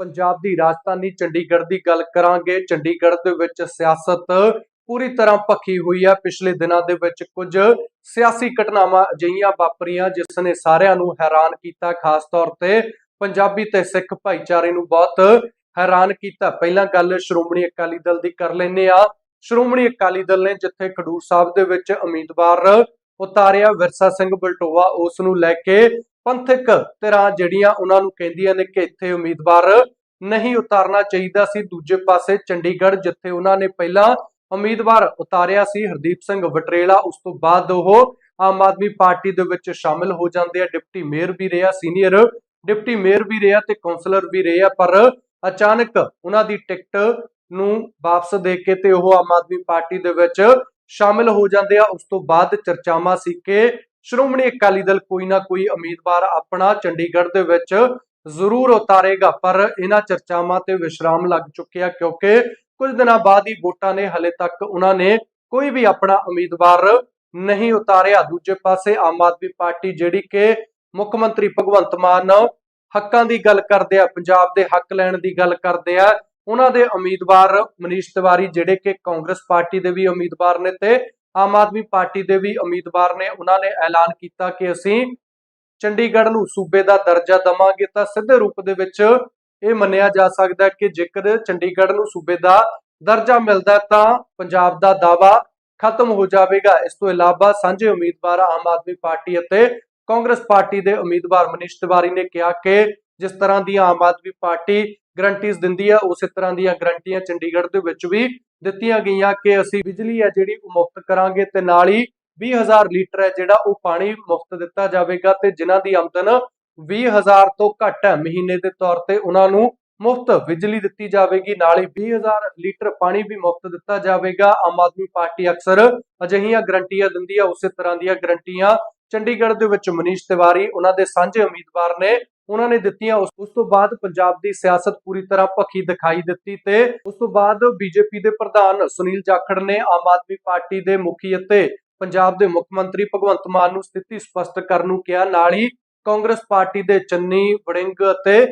ਪੰਜਾਬ ਦੀ ਰਾਜਧਾਨੀ ਚੰਡੀਗੜ੍ਹ ਦੀ ਗੱਲ ਕਰਾਂਗੇ। ਚੰਡੀਗੜ੍ਹ ਦੇ ਵਿੱਚ ਸਿਆਸਤ ਪੂਰੀ ਤਰ੍ਹਾਂ ਭਖੀ ਹੋਈ ਹੈ। ਪਿਛਲੇ ਦਿਨਾਂ ਦੇ ਵਿੱਚ ਕੁਝ ਸਿਆਸੀ ਘਟਨਾਵਾਂ ਅਜਿਹੀਆਂ ਵਾਪਰੀਆਂ, ਜਿਸ ਨੇ ਸਾਰਿਆਂ ਨੂੰ ਹੈਰਾਨ ਕੀਤਾ। ਖਾਸ ਤੌਰ ਤੇ ਪੰਜਾਬੀ ਤੇ ਸਿੱਖ ਭਾਈਚਾਰੇ ਨੂੰ ਬਹੁਤ ਹੈਰਾਨ ਕੀਤਾ। ਪਹਿਲਾਂ ਗੱਲ ਸ਼੍ਰੋਮਣੀ ਅਕਾਲੀ ਦਲ ਦੀ ਕਰ ਲੈਨੇ ਆ ਸ਼੍ਰੋਮਣੀ ਅਕਾਲੀ ਦਲ ਨੇ ਜਿੱਥੇ ਖਡੂਰ ਸਾਹਿਬ ਦੇ ਵਿੱਚ ਉਮੀਦਵਾਰ ਉਤਾਰਿਆ, ਵਿਰਸਾ ਸਿੰਘ ਬਲਟੋਆ ਉਸ ਨੂੰ ਲੈ ਕੇ ਪੰਥਕ ਧਿਰਾਂ ਜਿਹੜੀਆਂ ਉਹਨਾਂ ਨੂੰ ਕਹਿੰਦੀਆਂ ਨੇ ਕਿ ਇੱਥੇ ਉਮੀਦਵਾਰ ਨਹੀਂ ਉਤਾਰਨਾ ਚਾਹੀਦਾ ਸੀ। ਦੂਜੇ ਪਾਸੇ ਚੰਡੀਗੜ੍ਹ, ਜਿੱਥੇ ਉਹਨਾਂ ਨੇ ਪਹਿਲਾਂ ਉਮੀਦਵਾਰ ਉਤਾਰਿਆ ਸੀ, ਹਰਦੀਪ ਸਿੰਘ ਵਟਰੇਲਾ, ਉਸ ਤੋਂ ਬਾਅਦ ਉਹ ਆਮ ਆਦਮੀ ਪਾਰਟੀ ਦੇ ਵਿੱਚ ਸ਼ਾਮਿਲ ਹੋ ਜਾਂਦੇ ਆ। ਡਿਪਟੀ ਮੇਅਰ ਵੀ ਰਿਹਾ, ਸੀਨੀਅਰ ਡਿਪਟੀ ਮੇਅਰ ਵੀ ਰਿਹਾ ਤੇ ਕਾਉਂਸਲਰ ਵੀ ਰਿਹਾ ਪਰ ਅਚਾਨਕ ਉਹਨਾਂ ਦੀ ਟਿਕਟ ਨੂੰ ਵਾਪਸ ਦੇ ਕੇ ਤੇ ਉਹ ਆਮ ਆਦਮੀ ਪਾਰਟੀ ਦੇ ਵਿੱਚ ਸ਼ਾਮਿਲ ਹੋ ਜਾਂਦੇ ਆ। ਉਸ ਤੋਂ ਬਾਅਦ ਚਰਚਾਵਾਂ ਸੀ ਕਿ ਸ਼੍ਰੋਮਣੀ ਅਕਾਲੀ ਦਲ ਕੋਈ ਨਾ ਕੋਈ ਉਮੀਦਵਾਰ ਆਪਣਾ ਚੰਡੀਗੜ੍ਹ ਦੇ ਵਿੱਚ ਜ਼ਰੂਰ ਉਤਾਰੇਗਾ, ਪਰ ਇਹਨਾਂ ਚਰਚਾਵਾਂ ਤੇ ਵਿਸ਼ਰਾਮ ਲੱਗ ਚੁੱਕਿਆ ਕਿਉਂਕਿ ਕੁਝ ਦਿਨਾਂ ਬਾਅਦ ਹੀ ਵੋਟਾਂ ਨੇ ਹਲੇ ਤੱਕ ਉਹਨਾਂ ਨੇ ਕੋਈ ਵੀ ਆਪਣਾ ਉਮੀਦਵਾਰ ਨਹੀਂ ਉਤਾਰਿਆ। ਦੂਜੇ ਪਾਸੇ ਆਮ ਆਦਮੀ ਪਾਰਟੀ ਜਿਹੜੀ ਕਿ ਮੁੱਖ ਮੰਤਰੀ ਭਗਵੰਤ ਮਾਨ ਹੱਕਾਂ ਦੀ ਗੱਲ ਕਰਦੇ ਆ, ਪੰਜਾਬ ਦੇ ਹੱਕ ਲੈਣ ਦੀ ਗੱਲ ਕਰਦੇ ਆ, ਉਹਨਾਂ ਦੇ ਉਮੀਦਵਾਰ ਮਨੀਸ਼ ਤਿਵਾਰੀ ਜਿਹੜੇ ਕਿ ਕਾਂਗਰਸ ਪਾਰਟੀ ਦੇ ਵੀ ਉਮੀਦਵਾਰ ਨੇ ਤੇ ਆਮ ਆਦਮੀ ਪਾਰਟੀ ਦੇ ਵੀ ਉਮੀਦਵਾਰ ਨੇ। ਉਹਨਾਂ ਨੇ ਐਲਾਨ ਕੀਤਾ ਕਿ ਅਸੀਂ ਚੰਡੀਗੜ੍ਹ ਨੂੰ ਸੂਬੇ ਦਾ ਦਰਜਾ ਦਵਾਂਗੇ ਤਾਂ ਸਿੱਧੇ ਰੂਪ ਦੇ ਵਿੱਚ ਇਹ ਮੰਨਿਆ ਜਾ ਸਕਦਾ ਕਿ ਜੇਕਰ ਚੰਡੀਗੜ੍ਹ ਨੂੰ ਸੂਬੇ ਦਾ ਦਰਜਾ ਮਿਲਦਾ ਤਾਂ ਪੰਜਾਬ ਦਾ ਦਾਵਾ ਖਤਮ ਹੋ ਜਾਵੇਗਾ। ਇਸ ਤੋਂ ਇਲਾਵਾ ਸਾਂਝੇ ਉਮੀਦਵਾਰ ਆਮ ਆਦਮੀ ਪਾਰਟੀ ਅਤੇ ਕਾਂਗਰਸ ਪਾਰਟੀ ਦੇ ਉਮੀਦਵਾਰ ਮਨੀਸ਼ ਤਿਵਾਰੀ ਨੇ ਕਿਹਾ ਕਿ ਜਿਸ ਤਰ੍ਹਾਂ ਦੀ ਆਮ ਆਦਮੀ ਪਾਰਟੀ ਗਰੰਟੀਜ਼ ਦਿੰਦੀ ਹੈ, ਉਸੇ ਤਰ੍ਹਾਂ ਦੀਆਂ ਗਰੰਟੀਆਂ ਚੰਡੀਗੜ੍ਹ ਦੇ ਵਿੱਚ ਵੀ ਦਿੱਤੀਆਂ ਗਈਆਂ ਕਿ ਅਸੀਂ ਬਿਜਲੀ ਹੈ ਜਿਹੜੀ ਉਹ ਮੁਫਤ ਕਰਾਂਗੇ ਤੇ ਨਾਲ ਹੀ 20000 ਲੀਟਰ ਹੈ ਜਿਹੜਾ ਉਹ ਪਾਣੀ ਮੁਫਤ ਦਿੱਤਾ ਜਾਵੇਗਾ ਤੇ ਜਿਨ੍ਹਾਂ ਦੀ ਆਮਦਨ 20000 ਤੋਂ ਘੱਟ ਹੈ। ਮਹੀਨੇ ਦੇ ਤੌਰ ਤੇ ਉਹਨਾਂ ਨੂੰ ਮੁਫਤ ਬਿਜਲੀ ਦਿੱਤੀ ਜਾਵੇਗੀ, ਨਾਲ ਹੀ 20000 ਲੀਟਰ ਪਾਣੀ ਵੀ ਮੁਫਤ ਦਿੱਤਾ ਜਾਵੇਗਾ। ਆਮ ਆਦਮੀ ਪਾਰਟੀ ਅਕਸਰ ਅਜਿਹੀਆਂ ਗਰੰਟੀਆਂ ਦਿੰਦੀ ਹੈ, ਉਸੇ ਤਰ੍ਹਾਂ ਦੀਆਂ ਗਰੰਟੀਆਂ ਚੰਡੀਗੜ੍ਹ ਦੇ ਵਿੱਚ ਮਨੀਸ਼ ਤਿਵਾਰੀ, ਉਹਨਾਂ ਦੇ ਸਾਂਝੇ ਉਮੀਦਵਾਰ ਨੇ, ਉਹਨਾਂ ਨੇ ਦਿੱਤੀਆਂ ਉਸ ਤੋਂ ਬਾਅਦ ਪੰਜਾਬ ਦੀ ਸਿਆਸਤ ਪੂਰੀ ਤਰ੍ਹਾਂ ਭਖੀ ਦਿਖਾਈ ਦਿੱਤੀ ਤੇ ਉਸ ਤੋਂ ਬਾਅਦ ਬੀਜੇਪੀ ਦੇ ਪ੍ਰਧਾਨ ਸੁਨੀਲ ਜਾਖੜ ਨੇ ਆਮ ਆਦਮੀ ਪਾਰਟੀ ਦੇ ਮੁਖੀ ਅਤੇ ਪੰਜਾਬ ਦੇ ਮੁੱਖ ਮੰਤਰੀ ਭਗਵੰਤ ਮਾਨ ਨੂੰ ਸਥਿਤੀ ਸਪਸ਼ਟ ਕਰਨ ਨੂੰ ਕਿਹਾ। ਨਾਲ ਹੀ ਕਾਂਗਰਸ ਪਾਰਟੀ ਦੇ ਚੰਨੀ, ਵੜਿੰਗ ਅਤੇ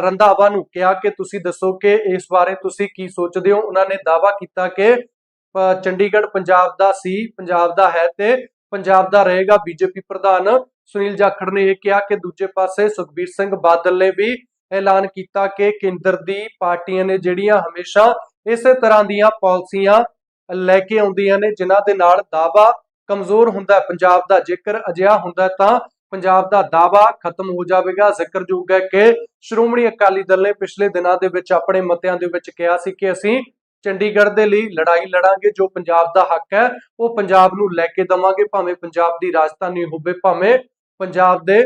ਰੰਧਾਵਾ ਨੂੰ ਕਿਹਾ ਕਿ ਤੁਸੀਂ ਦੱਸੋ ਕਿ ਇਸ ਬਾਰੇ ਤੁਸੀਂ ਕੀ ਸੋਚਦੇ ਹੋ? ਉਹਨਾਂ ਨੇ ਦਾਅਵਾ ਕੀਤਾ ਕਿ ਚੰਡੀਗੜ੍ਹ ਪੰਜਾਬ ਦਾ ਸੀ, ਪੰਜਾਬ ਦਾ ਹੈ ਤੇ ਪੰਜਾਬ ਦਾ ਰਹੇਗਾ ਬੀਜੇਪੀ ਪ੍ਰਧਾਨ। ਸੁਨੀਲ ਜਾਖੜ ਨੇ ਇਹ ਕਿਹਾ ਕਿ ਦੂਜੇ ਪਾਸੇ ਸੁਖਬੀਰ ਸਿੰਘ ਬਾਦਲ ਨੇ ਵੀ ਐਲਾਨ ਕੀਤਾ ਕਿ ਕੇਂਦਰ ਦੀ ਪਾਰਟੀਆਂ ਨੇ ਜਿਹੜੀਆਂ ਹਮੇਸ਼ਾ ਇਸੇ ਤਰ੍ਹਾਂ ਦੀਆਂ ਪਾਲਿਸੀਆਂ ਲੈ ਕੇ ਆਉਂਦੀਆਂ ਨੇ, ਜਿਨ੍ਹਾਂ ਦੇ ਨਾਲ ਦਾਵਾ ਕਮਜ਼ੋਰ ਹੁੰਦਾ ਹੈ। ਪੰਜਾਬ ਦਾ ਜੇਕਰ ਅਜਿਹਾ ਹੁੰਦਾ ਤਾਂ ਪੰਜਾਬ ਦਾ ਦਾਵਾ ਖਤਮ ਹੋ ਜਾਵੇਗਾ। ਜ਼ਿਕਰਯੋਗ ਹੈ ਕਿ ਸ਼੍ਰੋਮਣੀ ਅਕਾਲੀ ਦਲ ਨੇ ਪਿਛਲੇ ਦਿਨਾਂ ਦੇ ਵਿੱਚ ਆਪਣੇ ਮਤਿਆਂ ਦੇ ਵਿੱਚ ਕਿਹਾ ਸੀ ਕਿ ਅਸੀਂ ਚੰਡੀਗੜ੍ਹ ਦੇ ਲਈ ਲੜਾਈ ਲੜਾਂਗੇ, ਜੋ ਪੰਜਾਬ ਦਾ ਹੱਕ ਹੈ, ਉਹ ਪੰਜਾਬ ਨੂੰ ਲੈ ਕੇ ਦਵਾਂਗੇ, ਭਾਵੇਂ ਪੰਜਾਬ ਦੀ ਰਾਜਧਾਨੀ ਹੋਵੇ, ਭਾਵੇਂ ਪੰਜਾਬ ਦੇ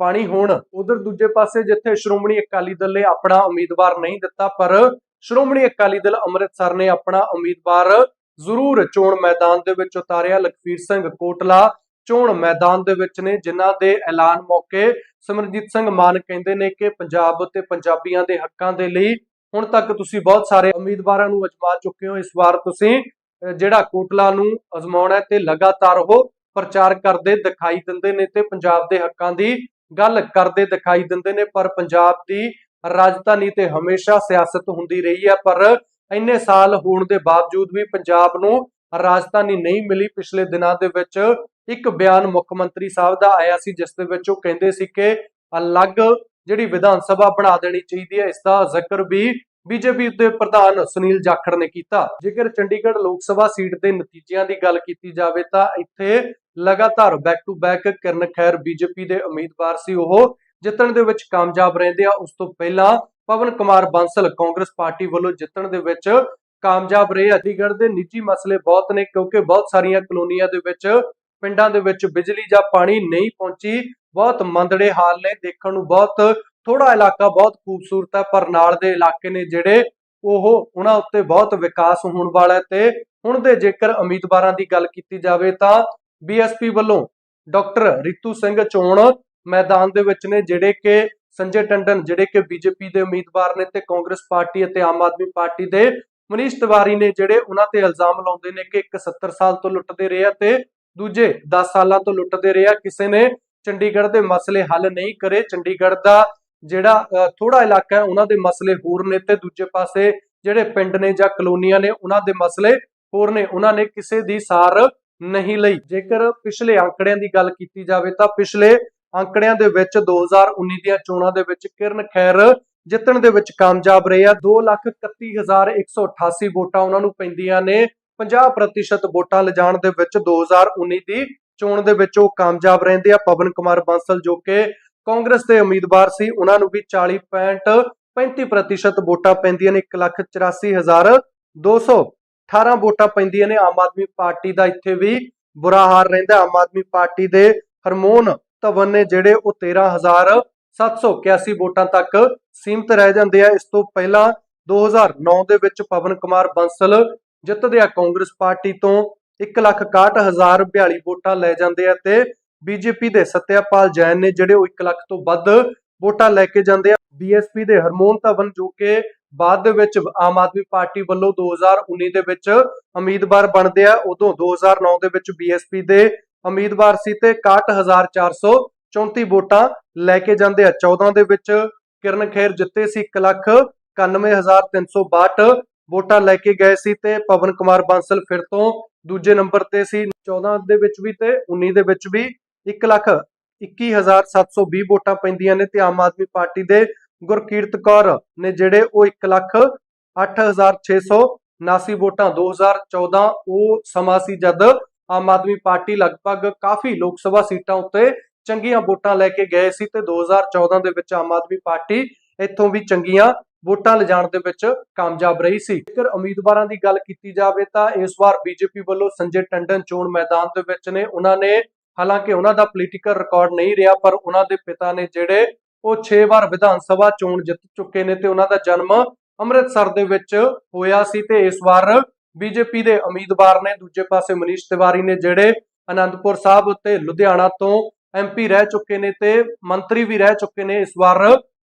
ਪਾਣੀ ਹੋਣ। ਉਧਰ ਦੂਜੇ ਪਾਸੇ ਜਿੱਥੇ ਸ਼੍ਰੋਮਣੀ ਅਕਾਲੀ ਦਲ ਨੇ ਆਪਣਾ ਉਮੀਦਵਾਰ ਨਹੀਂ ਦਿੱਤਾ, ਪਰ ਸ਼੍ਰੋਮਣੀ ਅਕਾਲੀ ਦਲ ਅੰਮ੍ਰਿਤਸਰ ਨੇ ਆਪਣਾ ਉਮੀਦਵਾਰ ਜ਼ਰੂਰ ਚੋਣ ਮੈਦਾਨ ਦੇ ਵਿੱਚ ਉਤਾਰਿਆ। ਲਖਵੀਰ ਸਿੰਘ ਕੋਟਲਾ ਚੋਣ ਮੈਦਾਨ ਦੇ ਵਿੱਚ ਨੇ, ਜਿਨ੍ਹਾਂ ਦੇ ਐਲਾਨ ਮੌਕੇ ਸਿਮਰਜੀਤ ਸਿੰਘ ਮਾਨ ਕਹਿੰਦੇ ਨੇ ਕਿ ਪੰਜਾਬ ਤੇ ਪੰਜਾਬੀਆਂ ਦੇ ਹੱਕਾਂ ਦੇ ਲਈ ਹੁਣ ਤੱਕ ਤੁਸੀਂ ਬਹੁਤ ਸਾਰੇ ਉਮੀਦਵਾਰਾਂ ਨੂੰ ਅਜਮਾ ਚੁੱਕੇ ਹੋ। ਇਸ ਵਾਰ ਤੁਸੀਂ ਜਿਹੜਾ ਕੋਟਲਾ ਨੂੰ ਅਜ਼ਮਾਉਣਾ ਤੇ ਲਗਾਤਾਰ ਉਹ ਪ੍ਰਚਾਰ ਕਰਦੇ ਦਿਖਾਈ ਦਿੰਦੇ ਨੇ ਤੇ ਪੰਜਾਬ ਦੇ ਹੱਕਾਂ ਦੀ ਗੱਲ ਕਰਦੇ ਦਿਖਾਈ ਦਿੰਦੇ ਨੇ। ਪਰ ਪੰਜਾਬ ਦੀ ਰਾਜਧਾਨੀ ਤੇ ਹਮੇਸ਼ਾ ਸਿਆਸਤ ਹੁੰਦੀ ਰਹੀ ਹੈ। ਪਰ ਇੰਨੇ ਸਾਲ ਹੋਣ ਦੇ ਬਾਵਜੂਦ ਵੀ ਪੰਜਾਬ ਨੂੰ ਰਾਜਧਾਨੀ ਨਹੀਂ ਮਿਲੀ। ਪਿਛਲੇ ਦਿਨਾਂ ਦੇ ਵਿੱਚ ਇੱਕ ਬਿਆਨ ਮੁੱਖ ਮੰਤਰੀ ਸਾਹਿਬ ਦਾ ਆਇਆ ਸੀ, ਜਿਸ ਦੇ ਵਿੱਚ ਉਹ ਕਹਿੰਦੇ ਸੀ ਕਿ ਅਲੱਗ ਜਿਹੜੀ ਵਿਧਾਨ ਸਭਾ ਬਣਾ ਦੇਣੀ ਚਾਹੀਦੀ ਹੈ ਇਸ ਦਾ ਜ਼ਿਕਰ ਵੀ ਬੀਜੇਪੀ ਦੇ ਪ੍ਰਧਾਨ ਸੁਨੀਲ ਜਾਖੜ ਨੇ ਕੀਤਾ। ਜੇਕਰ ਚੰਡੀਗੜ੍ਹ ਲੋਕ ਸਭਾ ਸੀਟ ਦੇ ਨਤੀਜਿਆਂ ਦੀ ਗੱਲ ਕੀਤੀ ਜਾਵੇ ਤਾਂ ਇੱਥੇ ਲਗਾਤਾਰ ਬੈਕ ਟੂ ਬੈਕ ਕਿਰਨ ਖੈਰ ਬੀਜੇਪੀ ਦੇ ਉਮੀਦਵਾਰ ਸੀ। ਉਹ ਜਿੱਤਣ ਦੇ ਵਿੱਚ ਕਾਮਯਾਬ ਰਹਿੰਦੇ ਆ। ਉਸ ਤੋਂ ਪਹਿਲਾਂ ਪਵਨ ਕੁਮਾਰ ਬਾਂਸਲ ਕਾਂਗਰਸ ਪਾਰਟੀ ਵੱਲੋਂ ਜਿੱਤਣ ਦੇ ਵਿੱਚ ਕਾਮਯਾਬ ਰਹੇ। ਚੰਡੀਗੜ੍ਹ ਦੇ ਨਿੱਜੀ ਮਸਲੇ ਬਹੁਤ ਨੇ, ਕਿਉਂਕਿ ਬਹੁਤ ਸਾਰੀਆਂ ਕਲੋਨੀਆਂ ਦੇ ਵਿੱਚ ਪਿੰਡਾਂ ਦੇ ਵਿੱਚ ਬਿਜਲੀ ਜਾਂ ਪਾਣੀ ਨਹੀਂ ਪਹੁੰਚੀ। ਬਹੁਤ ਮੰਦੜੇ ਹਾਲ ਨੇ, ਦੇਖਣ ਨੂੰ ਬਹੁਤ ਥੋੜਾ ਇਲਾਕਾ ਬਹੁਤ ਖੂਬਸੂਰਤ ਹੈ, ਪਰ ਨਾਲ ਦੇ ਇਲਾਕੇ ਨੇ ਜਿਹੜੇ ਉਹ ਉਹਨਾਂ ਉੱਤੇ ਬਹੁਤ ਵਿਕਾਸ ਹੋਣ ਵਾਲਾ ਹੈ ਤੇ ਹੁਣ ਦੇ ਜੇਕਰ ਉਮੀਦਵਾਰਾਂ ਦੀ ਗੱਲ ਕੀਤੀ ਜਾਵੇ ਤਾਂ ਬੀਐਸਪੀ ਵੱਲੋਂ ਡਾਕਟਰ ਰਿਤੂ ਸਿੰਘ ਚੋਣ ਮੈਦਾਨ ਦੇ ਵਿੱਚ ਨੇ, ਜਿਹੜੇ ਕਿ ਸੰਜੇ ਟੰਡਨ, ਜਿਹੜੇ ਕਿ ਬੀਜੇਪੀ ਦੇ ਉਮੀਦਵਾਰ ਨੇ ਤੇ ਕਾਂਗਰਸ ਪਾਰਟੀ ਅਤੇ ਆਮ ਆਦਮੀ ਪਾਰਟੀ ਦੇ ਮਨੀਸ਼ ਤਿਵਾਰੀ ਨੇ, ਜਿਹੜੇ ਉਹਨਾਂ ਤੇ ਇਲਜ਼ਾਮ ਲਾਉਂਦੇ ਨੇ ਕਿ ਇੱਕ 70 ਸਾਲ ਤੋਂ ਲੁੱਟਦੇ ਰਹੇ ਆ ਤੇ ਦੂਜੇ 10 ਸਾਲਾਂ ਤੋਂ ਲੁੱਟਦੇ ਰਹੇ ਕਿਸੇ ਨੇ ਚੰਡੀਗੜ੍ਹ ਦੇ ਮਸਲੇ ਹੱਲ ਨਹੀਂ ਕਰੇ। ਚੰਡੀਗੜ੍ਹ ਦਾ ਜਿਹੜਾ ਥੋੜਾ ਇਲਾਕਾ ਹੈ, ਉਹਨਾਂ ਦੇ ਮਸਲੇ ਹੋਰ ਨੇ ਤੇ ਦੂਜੇ ਪਾਸੇ ਜਿਹੜੇ ਪਿੰਡ ਨੇ ਜਾਂ ਕਲੋਨੀਆਂ ਨੇ, ਉਹਨਾਂ ਦੇ ਮਸਲੇ ਹੋਰ ਨੇ, ਉਹਨਾਂ ਨੇ ਕਿਸੇ ਦੀ ਸਾਰ ਨਹੀਂ ਲਈ। ਜੇਕਰ ਪਿਛਲੇ ਅੰਕੜਿਆਂ ਦੀ ਗੱਲ ਕੀਤੀ ਜਾਵੇ ਤਾਂ ਪਿਛਲੇ ਅੰਕੜਿਆਂ ਦੇ ਵਿੱਚ 2019 ਦੀਆਂ ਚੋਣਾਂ ਦੇ ਵਿੱਚ ਕਿਰਨ ਖੈਰ ਜਿੱਤਣ ਦੇ ਵਿੱਚ ਕਾਮਯਾਬ ਰਹੇ ਆ। 231188 ਵੋਟਾਂ ਉਹਨਾਂ ਨੂੰ ਪੈਂਦੀਆਂ ਨੇ। 50% ਵੋਟਾਂ ਲਿਜਾਣ ਦੇ ਵਿੱਚ 2019 ਦੀ ਚੋਣ ਦੇ ਵਿੱਚ ਉਹ ਕਾਮਯਾਬ ਰਹਿੰਦੇ ਆ। ਪਵਨ ਕੁਮਾਰ ਬਾਂਸਲ ਜੋ ਕਿ ਕਾਂਗਰਸ ਦੇ ਉਮੀਦਵਾਰ ਸੀ, ਉਹਨਾਂ ਨੂੰ ਵੀ 40.35% ਵੋਟਾਂ ਪੈਂਦੀਆਂ ਨੇ। 184218 ਵੋਟਾਂ ਪੈਂਦੀਆਂ ਨੇ। ਆਮ ਆਦਮੀ ਪਾਰਟੀ ਦਾ ਇੱਥੇ ਵੀ ਬੁਰਾ ਹਾਲ ਰਹਿੰਦਾ ਆਮ ਆਦਮੀ ਪਾਰਟੀ ਦੇ ਹਰਮੋਨ ਧਵਨ ਨੇ ਜਿਹੜੇ ਉਹ 13781 ਵੋਟਾਂ ਤੱਕ ਸੀਮਤ ਰਹਿ ਜਾਂਦੇ ਆ। ਇਸ ਤੋਂ ਪਹਿਲਾਂ 2009 ਦੇ ਵਿੱਚ ਪਵਨ ਕੁਮਾਰ ਬੰਸਲ ਜਿੱਤਦੇ ਆ ਕਾਂਗਰਸ ਪਾਰਟੀ ਤੋਂ 161042 ਵੋਟਾਂ ਲੈ ਜਾਂਦੇ ਆ ਤੇ ਬੀਜੇਪੀ ਦੇ ਸਤਿਆਪਾਲ ਜੈਨ ਨੇ ਜਿਹੜੇ ਉਹ 1 ਲੱਖ ਤੋਂ ਵੱਧ ਵੋਟਾਂ ਲੈ ਕੇ ਜਾਂਦੇ ਆ। ਬੀਐਸਪੀ ਦੇ ਹਰਮੋਨ ਧਵਨ ਜੋ ਕਿ ਬਾਅਦ ਦੇ ਵਿੱਚ ਆਮ ਆਦਮੀ ਪਾਰਟੀ ਵੱਲੋਂ 2019 ਦੇ ਵਿੱਚ ਉਮੀਦਵਾਰ ਬਣਦੇ ਆ, ਉਦੋਂ 2009 ਦੇ ਵਿੱਚ ਬੀਐਸਪੀ ਦੇ ਉਮੀਦਵਾਰ ਸੀ ਤੇ 61434 ਵੋਟਾਂ ਲੈ ਕੇ ਜਾਂਦੇ ਆ। 14 ਦੇ ਵਿੱਚ ਕਿਰਨ ਖੇਰ ਜਿੱਤੇ ਸੀ 1 ਲੱਖ 91362 ਵੋਟਾਂ ਲੈ ਕੇ ਗਏ ਸੀ ਤੇ ਪਵਨ ਕੁਮਾਰ ਬਾਂਸਲ ਫਿਰ ਤੋਂ ਦੂਜੇ ਨੰਬਰ ਤੇ ਸੀ 14 ਦੇ ਵਿੱਚ ਵੀ ਤੇ 19 ਦੇ ਵਿੱਚ ਵੀ 1 ਲੱਖ 21720 ਵੋਟਾਂ ਪੈਂਦੀਆਂ ਨੇ ਤੇ ਆਮ ਆਦਮੀ ਪਾਰਟੀ ਦੇ ਗੁਰਕੀਰਤ ਕੌਰ ਨੇ ਜਿਹੜੇ ਉਹ 1 ਲੱਖ 8679 ਵੋਟਾਂ 2014 ਉਹ ਸਮਾਂ ਸੀ ਜਦ ਆਮ ਆਦਮੀ ਪਾਰਟੀ ਲਗਭਗ ਕਾਫੀ ਲੋਕ ਸਭਾ ਸੀਟਾਂ ਉੱਤੇ ਚੰਗੀਆਂ ਵੋਟਾਂ ਲੈ ਕੇ ਗਏ ਸੀ ਤੇ 2014 ਦੇ ਵਿੱਚ ਆਮ ਆਦਮੀ ਪਾਰਟੀ ਇੱਥੋਂ ਵੀ ਚੰਗੀਆਂ ਵੋਟਾਂ ਲਿਜਾਣ ਦੇ ਵਿੱਚ ਕਾਮਯਾਬ ਰਹੀ ਸੀ। ਜੇਕਰ ਉਮੀਦਵਾਰਾਂ ਦੀ ਗੱਲ ਕੀਤੀ ਜਾਵੇ ਤਾਂ ਇਸ ਵਾਰ ਬੀਜੇਪੀ ਵੱਲੋਂ ਸੰਜੇ ਟੰਡਨ ਚੋਣ ਮੈਦਾਨ ਦੇ ਵਿੱਚ ਨੇ। ਉਹਨਾਂ ਨੇ ਹਾਲਾਂਕਿ ਉਹਨਾਂ ਦਾ ਪੋਲੀਟੀਕਲ ਰਿਕਾਰਡ ਨਹੀਂ ਰਿਹਾ, ਪਰ ਉਹਨਾਂ ਦੇ ਪਿਤਾ ਨੇ ਜਿਹੜੇ ਉਹ 6 ਵਾਰ ਵਿਧਾਨ ਸਭਾ ਚੋਣ ਜਿੱਤ ਚੁੱਕੇ ਨੇ ਤੇ ਉਹਨਾਂ ਦਾ ਜਨਮ ਅੰਮ੍ਰਿਤਸਰ ਦੇ ਵਿੱਚ ਹੋਇਆ ਸੀ ਤੇ ਇਸ ਵਾਰ ਬੀਜੇਪੀ ਦੇ ਉਮੀਦਵਾਰ ਨੇ ਦੂਜੇ ਪਾਸੇ ਮਨੀਸ਼ ਤਿਵਾਰੀ ਨੇ ਜਿਹੜੇ ਅਨੰਦਪੁਰ ਸਾਹਿਬ ਉੱਤੇ ਲੁਧਿਆਣਾ ਤੋਂ ਐਮਪੀ ਰਹਿ ਚੁੱਕੇ ਨੇ ਤੇ ਮੰਤਰੀ ਵੀ ਰਹਿ ਚੁੱਕੇ ਨੇ। ਇਸ ਵਾਰ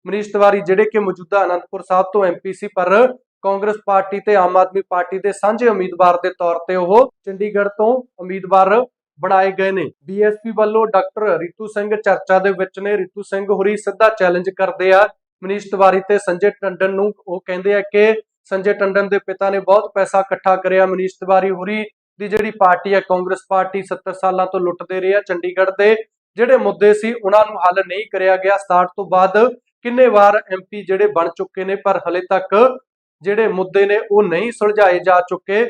ਮਨੀਸ਼ ਤਿਵਾਰੀ ਜਿਹੜੇ ਕਿ ਮੌਜੂਦਾ ਅਨੰਦਪੁਰ ਸਾਹਿਬ ਤੋਂ ਐਮਪੀ ਸੀ, ਪਰ ਕਾਂਗਰਸ ਪਾਰਟੀ ਤੇ ਆਮ ਆਦਮੀ ਪਾਰਟੀ ਦੇ ਸਾਂਝੇ ਉਮੀਦਵਾਰ ਦੇ ਤੌਰ ਤੇ ਉਹ ਚੰਡੀਗੜ੍ਹ ਤੋਂ ਉਮੀਦਵਾਰ ਬਣਾਏ ਗਏ ਨੇ। ਬੀਐਸਪੀ ਵੱਲੋਂ ਡਾਕਟਰ ਰਿਤੂ ਸਿੰਘ ਚਰਚਾ ਦੇ ਵਿੱਚ ਨੇ। ਰਿਤੂ ਸਿੰਘ ਹੋਰੀ ਸਿੱਧਾ ਚੈਲੰਜ ਕਰਦੇ ਆ। ਮਨੀਸ਼ ਤਿਵਾਰੀ ਤੇ ਸੰਜੇ ਟੰਡਨ ਨੂੰ ਉਹ ਕਹਿੰਦੇ ਆ ਕਿ ਸੰਜੇ ਟੰਡਨ ਦੇ ਪਿਤਾ ਨੇ ਬਹੁਤ ਪੈਸਾ ਇਕੱਠਾ ਕਰਿਆ। ਮਨੀਸ਼ ਤਿਵਾਰੀ ਹੋਰੀ ਦੀ ਜਿਹੜੀ ਪਾਰਟੀ ਹੈ ਕਾਂਗਰਸ ਪਾਰਟੀ 70 ਸਾਲਾਂ ਤੋਂ ਲੁੱਟਦੇ ਰਹੇ ਆ ਚੰਡੀਗੜ੍ਹ ਦੇ। ਜਿਹੜੇ ਮੁੱਦੇ ਸੀ, ਉਹਨਾਂ ਨੂੰ ਹੱਲ ਨਹੀਂ ਕਰਿਆ ਗਿਆ। 67 ਤੋਂ ਬਾਅਦ ਕਿੰਨੇ ਵਾਰ ਐਮਪੀ ਜਿਹੜੇ ਬਣ ਚੁੱਕੇ ਨੇ, ਪਰ ਹਲੇ ਤੱਕ ਜਿਹੜੇ ਮੁੱਦੇ ਨੇ ਉਹ ਨਹੀਂ ਸੁਲਝਾਏ ਜਾ ਚੁੱਕੇ।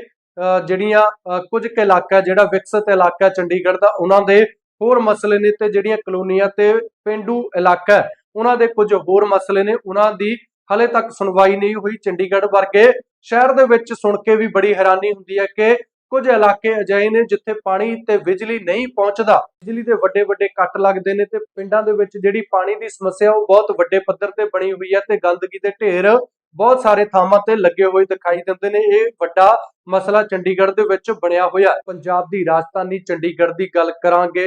ਜਿਹੜੀਆਂ ਕੁਝ ਕੁ ਇਲਾਕਾ, ਜਿਹੜਾ ਵਿਕਸਿਤ ਇਲਾਕਾ ਚੰਡੀਗੜ੍ਹ ਦਾ, ਉਹਨਾਂ ਦੇ ਹੋਰ ਮਸਲੇ ਨੇ ਤੇ ਜਿਹੜੀਆਂ ਕਲੋਨੀਆਂ ਤੇ ਪਿੰਡੂ ਇਲਾਕਾ ਉਹਨਾਂ ਦੇ ਕੁਝ ਹੋਰ ਮਸਲੇ ਨੇ, ਉਹਨਾਂ ਦੀ ਹਲੇ ਤੱਕ ਸੁਣਵਾਈ ਨਹੀਂ ਹੋਈ ਚੰਡੀਗੜ੍ਹ ਵਰਗੇ ਸ਼ਹਿਰ ਦੇ ਵਿੱਚ ਸੁਣ ਕੇ ਵੀ ਬੜੀ ਹੈਰਾਨੀ ਹੁੰਦੀ ਹੈ ਕਿ ਕੁਝ ਇਲਾਕੇ ਅਜਿਹੇ ਨੇ ਜਿੱਥੇ ਪਾਣੀ ਤੇ ਬਿਜਲੀ ਨਹੀਂ ਪਹੁੰਚਦਾ। ਬਿਜਲੀ ਦੇ ਵੱਡੇ ਵੱਡੇ ਕੱਟ ਲੱਗਦੇ ਨੇ ਤੇ ਪਿੰਡਾਂ ਦੇ ਵਿੱਚ ਜਿਹੜੀ ਪਾਣੀ ਦੀ ਸਮੱਸਿਆ, ਉਹ ਬਹੁਤ ਵੱਡੇ ਪੱਧਰ ਤੇ ਬਣੀ ਹੋਈ ਹੈ ਤੇ ਗੰਦਗੀ ਦੇ ਢੇਰ ਬਹੁਤ ਸਾਰੇ ਥਾਵਾਂ ਤੇ ਲੱਗੇ ਹੋਏ ਦਿਖਾਈ ਦਿੰਦੇ ਨੇ। ਇਹ ਵੱਡਾ ਮਸਲਾ ਚੰਡੀਗੜ੍ਹ ਦੇ ਵਿੱਚ ਬਣਿਆ ਹੋਇਆ। ਪੰਜਾਬ ਦੀ ਰਾਜਧਾਨੀ ਚੰਡੀਗੜ੍ਹ ਦੀ ਗੱਲ ਕਰਾਂਗੇ।